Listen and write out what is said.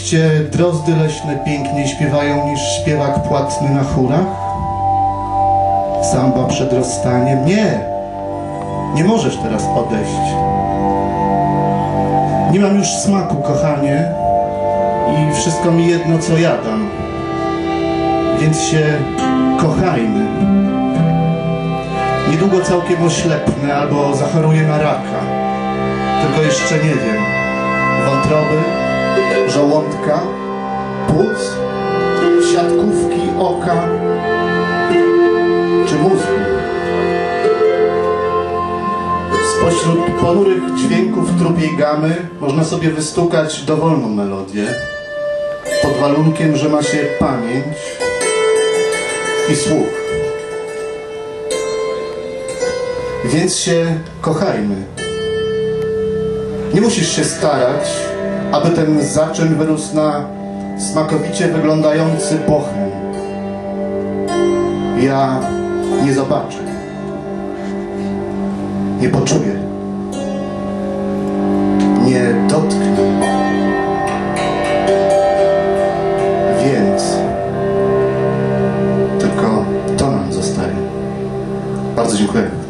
Wreszcie drozdy leśne piękniej śpiewają niż śpiewak płatny na chórach? Samba przed rozstaniem? Nie! Nie możesz teraz odejść. Nie mam już smaku, kochanie, i wszystko mi jedno, co jadam. Więc się kochajmy. Niedługo całkiem oślepnę albo zachoruję na raka. Tylko jeszcze nie wiem. Wątroby, żołądka, płuc, siatkówki oka czy mózgu. Spośród ponurych dźwięków trupiej gamy można sobie wystukać dowolną melodię pod warunkiem, że ma się pamięć i słuch. Więc się kochajmy. Nie musisz się starać, aby ten zaczyn wyrósł na smakowicie wyglądający bochen. Ja nie zobaczę. Nie poczuję. Nie dotknę. Więc tylko to nam zostaje. Bardzo dziękuję.